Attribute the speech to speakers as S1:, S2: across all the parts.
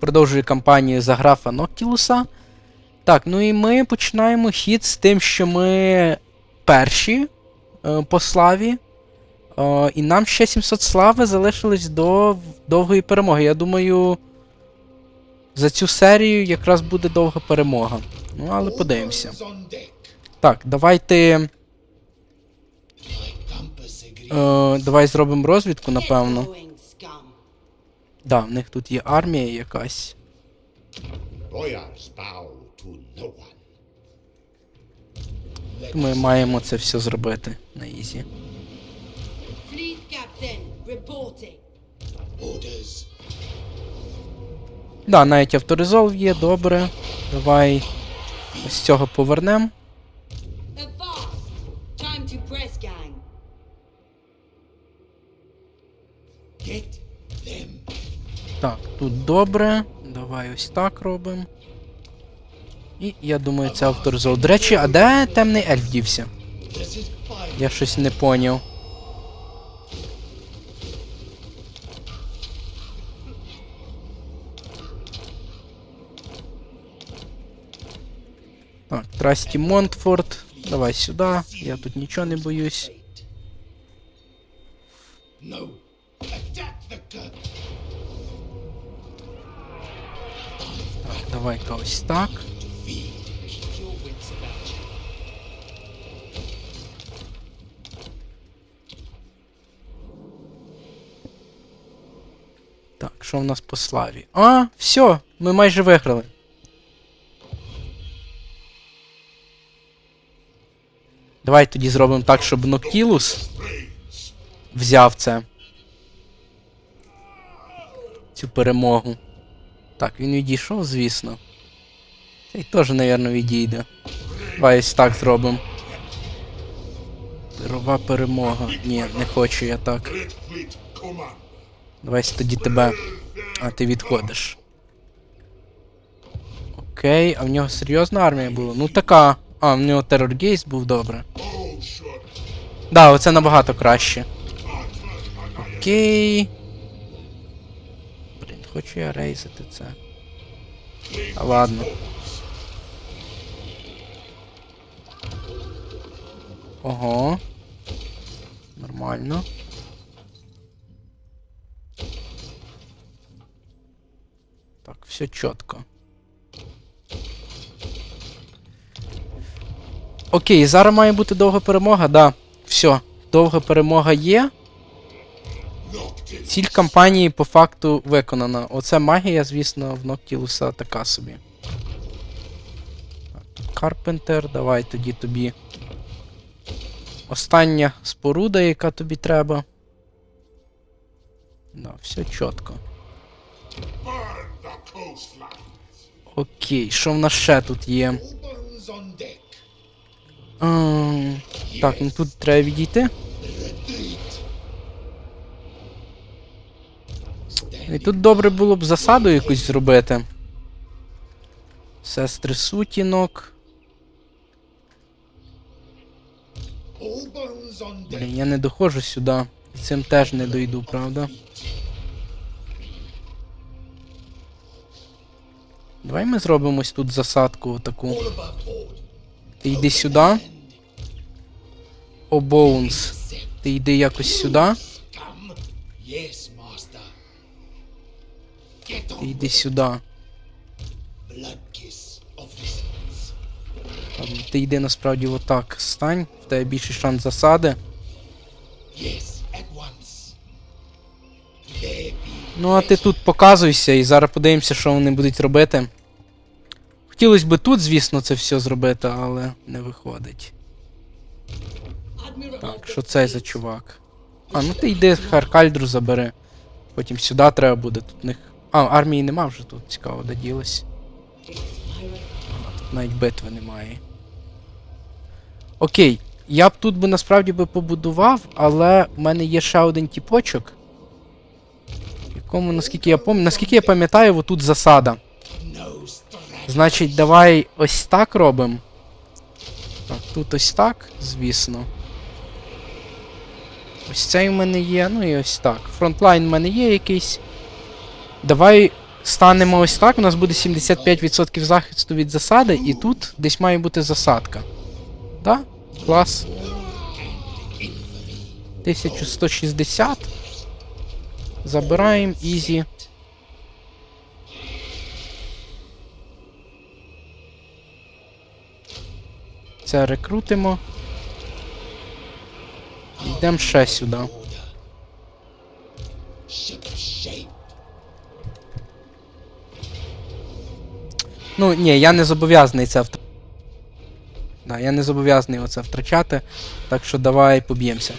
S1: продовжую кампанію за графа Ноктілуса. Так, ну і ми починаємо хід з тим, що ми перші е, по славі. Е, і нам ще 700 слави залишилось до довгої перемоги. Я думаю, за цю серію якраз буде довга перемога. Ну, але подивимося. Так, давайте. Е, давай зробимо розвідку, напевно. Да, в них тут є армія якась. Ми маємо це все зробити на ізі.
S2: Fleet captain, reporting.
S1: Да, навіть авторизол є, добре. Давай ось цього повернемо. Тут добре. Давай ось так робимо. І я думаю, це авторизол. До речі, а де темний ельф дівся? Я щось не поняв. Так, Трасті Монтфорд. Давай сюди. Я тут нічого не боюсь. Давай-ка ось так. Так, що в нас по славі? А, все, ми майже виграли. Давай тоді зробимо так, щоб Ноктілус взяв це. Цю перемогу. Так, він відійшов, звісно. Цей теж, напевно, відійде. Давай ось так зробимо. Перова перемога. Ні, не хочу я так. Давай тоді тебе. А ти відходиш. Окей, а в нього серйозна армія була? Ну така. А, в нього тероргейст був добре. Да, оце набагато краще. Окей. Хочу я рейзити це. А ладно. Ого. Нормально. Так, все чітко. Окей, зараз має бути довга перемога, да. Все, довга перемога є. Ціль кампанії по факту виконана. Оце магія, звісно, в Ноктілуса така собі. Карпентер, давай тоді тобі. Остання споруда, яка тобі треба. Да, все чітко. Окей, що в нас ще тут є?
S3: Deck.
S1: Ем, так, ну тут треба відійти. І тут добре було б засаду якусь зробити. Сестри сутінок. Блін, я не доходжу сюди. Цим теж не дойду, правда? Давай ми зробимо ось тут засадку таку.
S3: All above board.
S1: Ти йди сюди. О, Боунс. Ти йди якось сюди. Йди сюди. Ти йди насправді отак. Стань, в тебе більший шанс засади. Ну, а ти тут показуйся і зараз подивимося, що вони будуть робити. Хотілося б тут, звісно, це все зробити, але не виходить. Так, що це за чувак? А, ну ти йди Харкальдру забери. Потім сюди треба буде. Тут них. А, армії нема вже тут, цікаво, де ділось. Тут навіть битви немає. Окей. Я б тут би насправді би побудував, але в мене є ще один тіпочок. Якому, наскільки я пам'ятаю, наскільки я пам'ятаю, отут засада. Значить, давай ось так робимо. Так, тут ось так, звісно. Ось цей в мене є, ну і ось так. Фронтлайн в мене є якийсь. Давай станемо ось так, у нас буде 75% захисту від засади, і тут десь має бути засадка. Да? Клас. 1160. Забираємо, ізі. Це рекрутимо. Йдемо ще сюди. Ну, ні, я не зобов'язаний це втрачати. Да, я не зобов'язаний оце втрачати. Так що давай поб'ємося.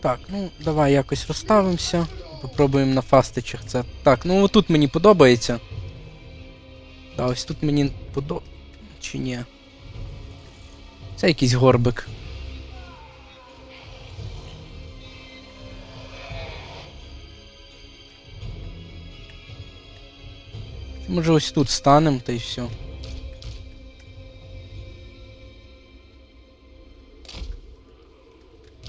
S1: Так, ну давай якось розставимося. Попробуємо на фастичах це. Так, ну отут мені подобається. Да, ось тут мені подобається. Чи ні? Це якийсь горбик. Може ось тут станемо та й все.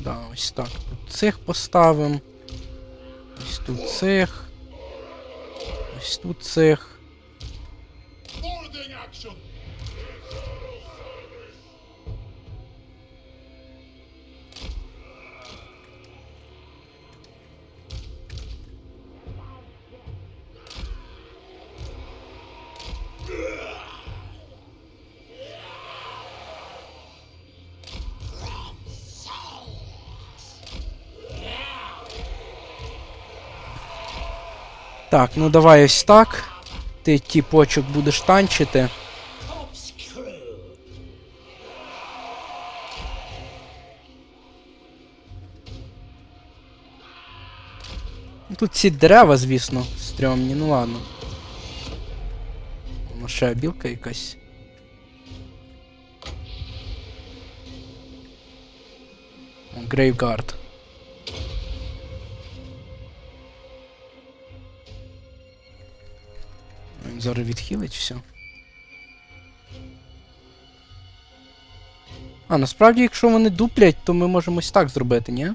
S1: Да, ось так. Тут цих поставимо. Ось тут цих. Ось тут цих. Так, ну давай ось так. Ти тіпочок будеш танчити. Ну, Тут ці дерева, звісно, стрьомні, ну ладно. Воно ще білка якась. Грейвгард. Зараз відхилить все. А, насправді, якщо вони дуплять, то ми можемо ось так зробити, ні?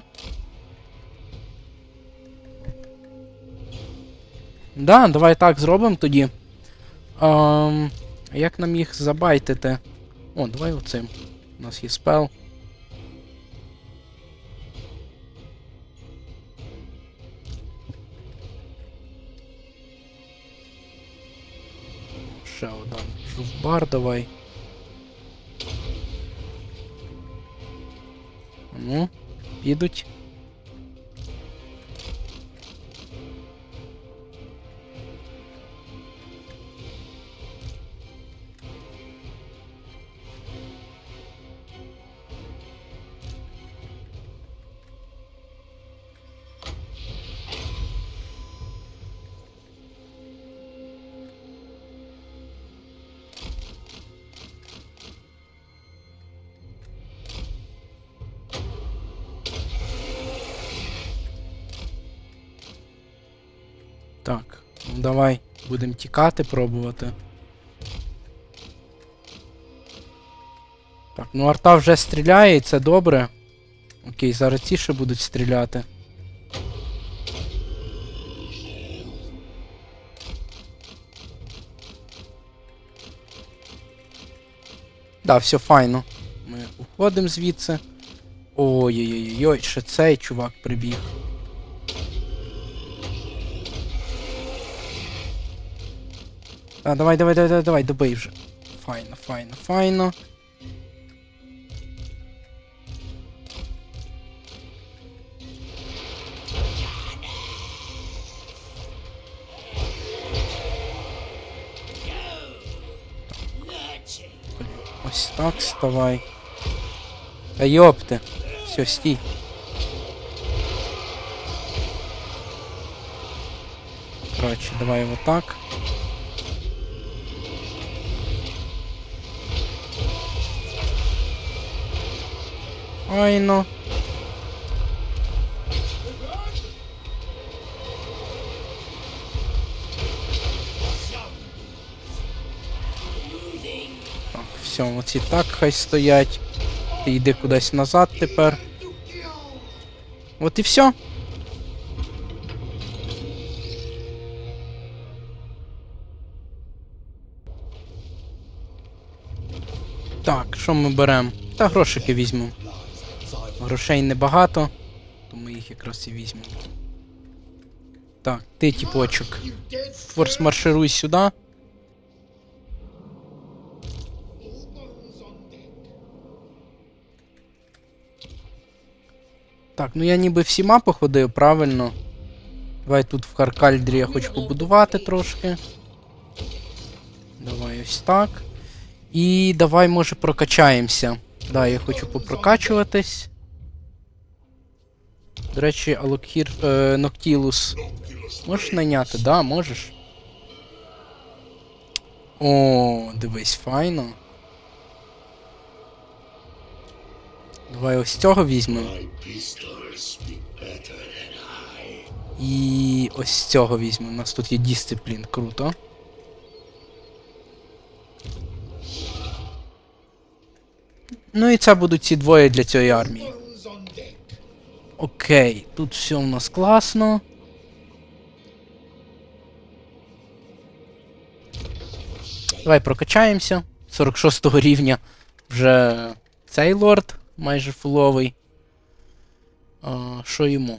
S1: Да, давай так зробимо тоді. Ем, як нам їх забайтити? О, давай оцим. У нас є спел. Один бар давай. Ну, підуть. Будемо тікати, пробувати. Так, ну арта вже стріляє, і це добре. Окей, зараз ці ще будуть стріляти. Да, все файно. Ми уходимо звідси. Ой-ой-ой, ще цей чувак прибіг. А, давай, давай, давай, давай, давай, добий вже. Файно, файно, файно. Ось так вставай. Та йопте. Все, стій. Короче, давай вот так. Файно. Так, все, оці так хай стоять. Ти йди кудись назад тепер. От і все. Так, що ми беремо? Та грошики візьмемо. Грошей небагато, то ми їх якраз і візьмемо. Так, ти, тіпочок. Форс маршируй сюди. Так, ну я ніби всіма походив, правильно. Давай тут в Харкальдрі я хочу побудувати трошки. Давай ось так. І давай, може, прокачаємося. Да, я хочу попрокачуватись. До речі, Алокхір е, Ноктілус. Можеш найняти? Да, можеш. О, дивись, файно. Давай ось цього візьмемо. І ось цього візьмемо. У нас тут є дисциплін, круто. Ну і це будуть ці двоє для цієї армії. Окей, тут все у нас класно. Давай прокачаємося. 46 рівня вже цей лорд майже фуловий. А, Що йому?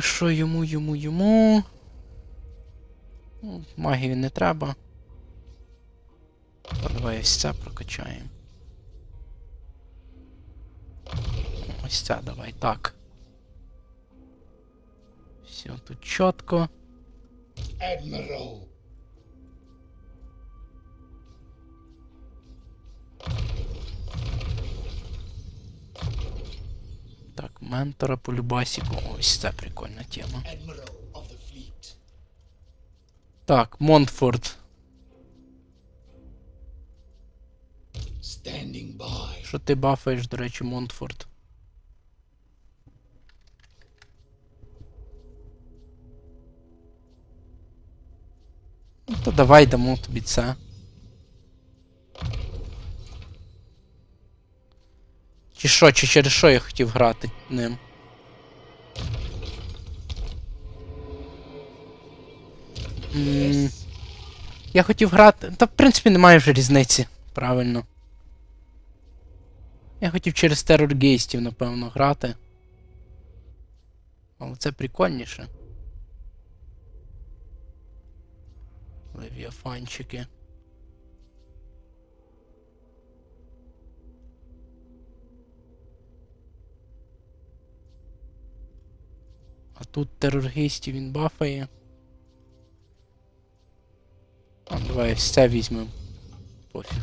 S1: Що йому, йому, йому? Ну, Магію не треба. Давай ось це прокачаємо. Ось ця давай, так. Все тут чітко.
S3: Admiral.
S1: Так, ментора по любасіку. Ось це прикольна тема. Так, Монтфорд. Що ти бафаєш, до речі, Монтфорд? То давай дамо тобі це. Чи що, чи через що я хотів грати ним? Я хотів грати. Та в принципі немає вже різниці. Правильно. Я хотів через тероргейстів, напевно, грати. Але це прикольніше. Левіафанчики. А тут тероргейстів він бафає. А, давай це візьмемо. Пофіг.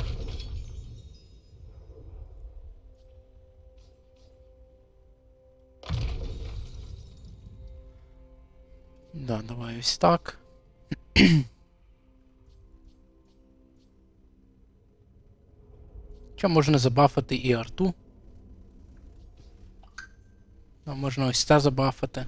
S1: Да, давай ось так. Що можна забафати і арту? А можна ось це забафати.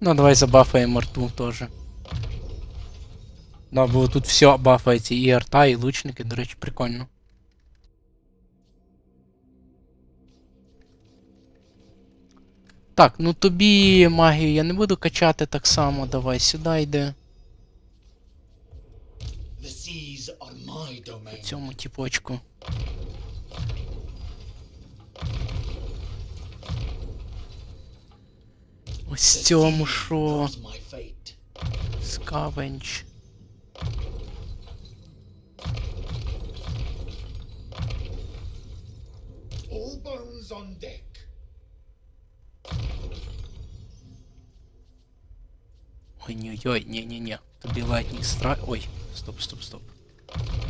S1: Ну, давай забафаємо арту теж. Да, бо тут все бафається, і арта, і лучники, до речі, прикольно. Так, ну тобі магію я не буду качати так само, давай сюди
S3: domain.
S1: Цьому тіпочку. Ось цьому
S3: fate.
S1: Скавенч.
S3: All bones on deck.
S1: Ой-ой-ой, ні-ні-ні. Тобі Lightning Strike. Ой, стоп, стоп, стоп.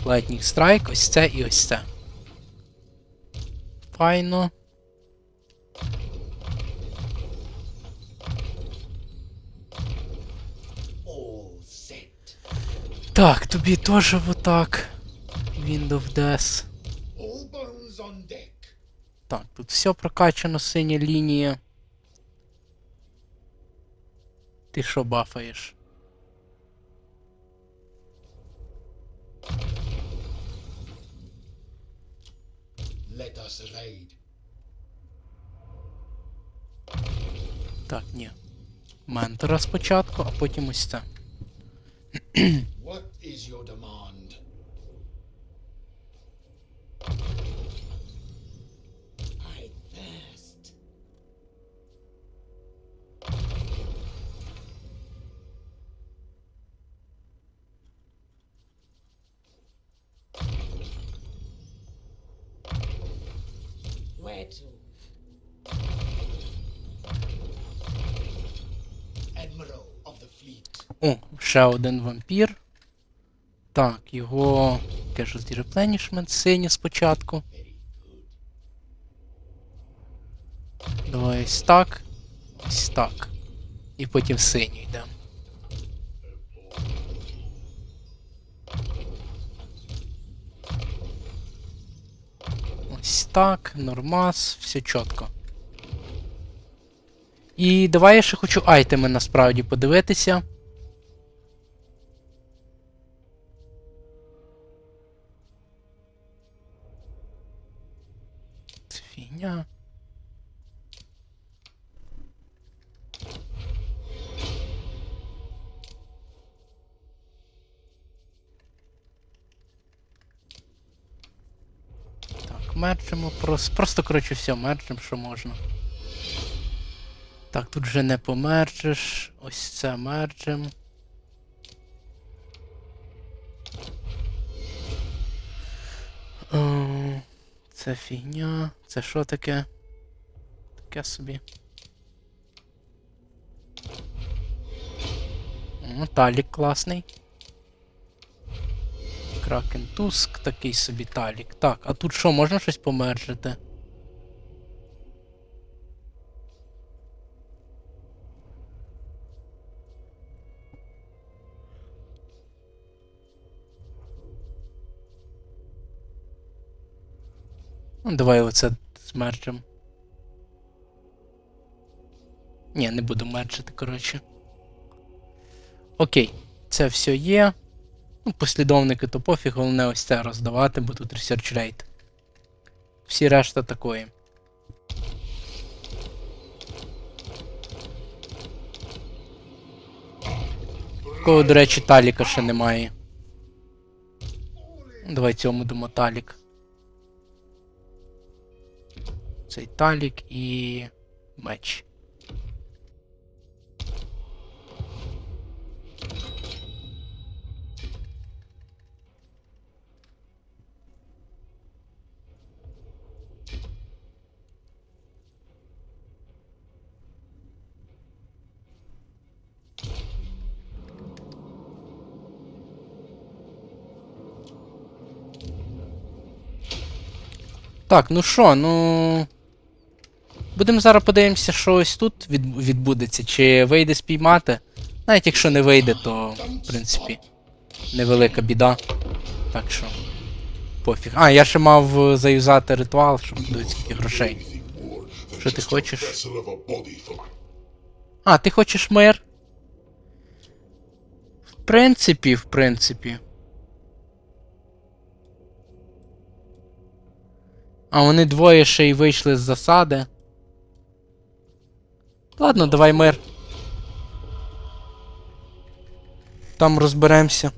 S1: Lightning Strike, ось це і ось це. Файно. Так, тобі теж отак. Wind of Death. Так, тут все прокачано, синя лінія. Ти що бафаєш?
S3: Let us raid.
S1: Так, ні. Ментора спочатку, а потім ось це.
S3: What is your demand? Where? Admiral of the fleet.
S1: О, ще один вампір. Так, його. Casualty Replenishment синій спочатку. Давай ось так. Ось так. І потім синій йде. Так, нормас, все чітко. І давай я ще хочу айтеми насправді подивитися. Просто. Просто, коротше, все, мерджим, що можна. Так, тут вже не померджиш. Ось це мерджим. Е, Це фігня. Це що таке? Таке собі. Талік класний. Кракен Туск, такий собі талік. Так, а тут що, можна щось помержити? Ну, давай оце змержим. Ні, не буду мерджити, коротше. Окей, це все є. Ну, послідовники то пофіг, головне ось це роздавати, бо тут research rate. Всі решта такої. Такого, до речі, таліка ще немає. Давай цьому дамо талік. Цей талік і меч. Так, ну що, ну. Будемо зараз подивимося, що ось тут від, відбудеться, чи вийде спіймати. Навіть якщо не вийде, то в принципі невелика біда. Так що. Пофіг. А, я ще мав заюзати ритуал, щоб будуть скільки грошей. Що ти хочеш? А, ти хочеш мир? В принципі, в принципі. А вони двоє ще й вийшли з засади. Ладно, давай мир. Там розберемося.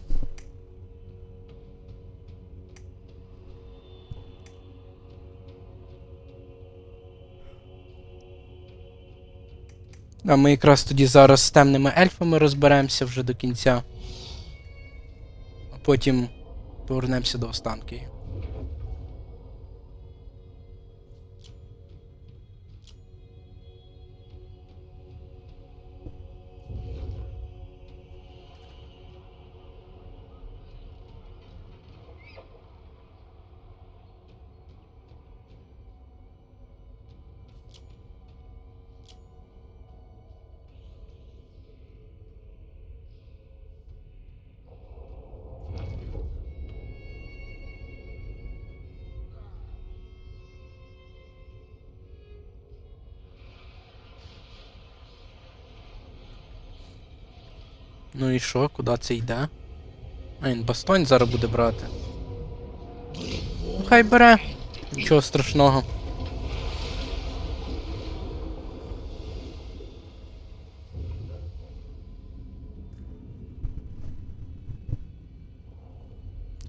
S1: А ми якраз тоді зараз з темними ельфами розберемося вже до кінця. А потім повернемося до останки. Ну і що, куди це йде? А він бастонь зараз буде брати. Ну, хай бере. Нічого страшного.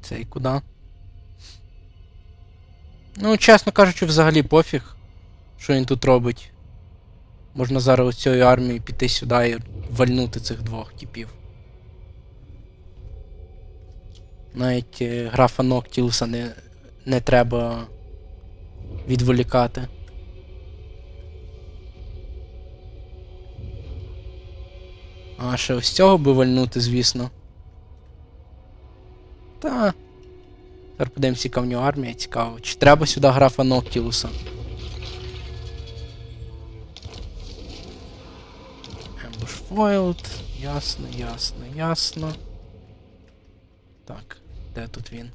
S1: Цей куди? Ну, чесно кажучи, взагалі пофіг, що він тут робить. Можна зараз ось цією армією піти сюди і вальнути цих двох типів. Навіть е, графа Ноктілуса не, не треба відволікати. А, ще ось цього би вальнути, звісно. Та. Тепер подивимося, яка в нього армія цікаво. Чи треба сюди графа Ноктілуса? Foiled. Ясно, ясно, ясно. Так, де тут він?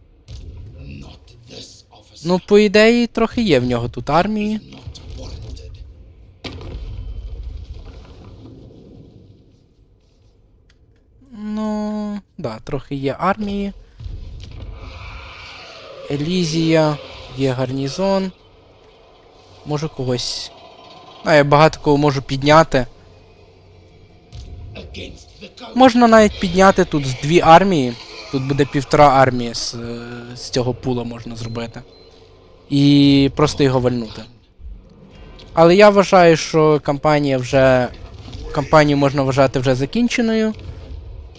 S1: Ну, по ідеї, трохи є в нього тут армії. Ну, да, трохи є армії. Елізія, є гарнізон. Можу когось. А, я багато кого можу підняти. Можна навіть підняти тут з дві армії. Тут буде півтора армії з, з цього пула можна зробити. І просто його вальнути. Але я вважаю, що кампанія вже. Кампанію можна вважати вже закінченою.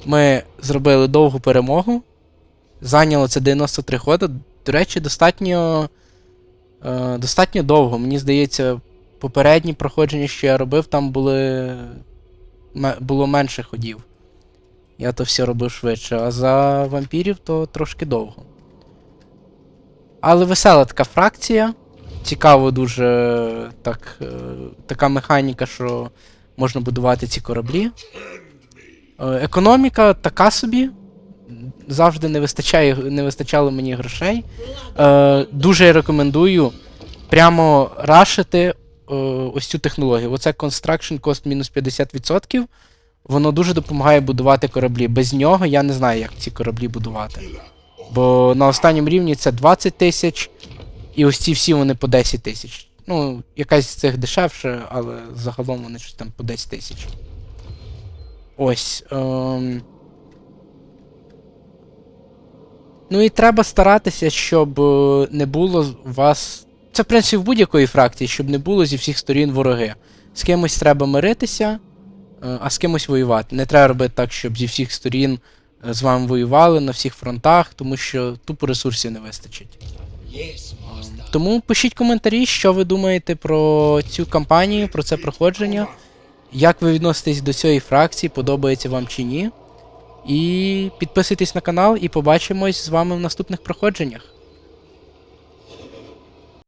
S1: Ми зробили довгу перемогу. Зайняло це 93 ходи. До речі, достатньо. Е, достатньо довго. Мені здається, попередні проходження, що я робив, там були. Було менше ходів. Я то все робив швидше, а за вампірів то трошки довго. Але весела така фракція. Цікаво дуже так, е, така механіка, що можна будувати ці кораблі. Е, Економіка така собі. Завжди не, вистачає, не вистачало мені грошей. Е, дуже рекомендую прямо рашити ось цю технологію. Оце Construction Cost мінус 50%. Воно дуже допомагає будувати кораблі. Без нього я не знаю, як ці кораблі будувати. Бо на останньому рівні це 20 тисяч, і ось ці всі вони по 10 тисяч. Ну, якась з цих дешевше, але загалом вони щось там по 10 тисяч. Ось. Ем... Ну і треба старатися, щоб е, не було у вас. Це, в принципі, в будь-якої фракції, щоб не було зі всіх сторін вороги. З кимось треба миритися, е, а з кимось воювати. Не треба робити так, щоб зі всіх сторін е, з вами воювали на всіх фронтах, тому що тупо ресурсів не вистачить. Тому пишіть коментарі, що ви думаєте про цю кампанію, про це проходження. Як ви відноситесь до цієї фракції, подобається вам чи ні. І підписуйтесь на канал і побачимось з вами в наступних проходженнях.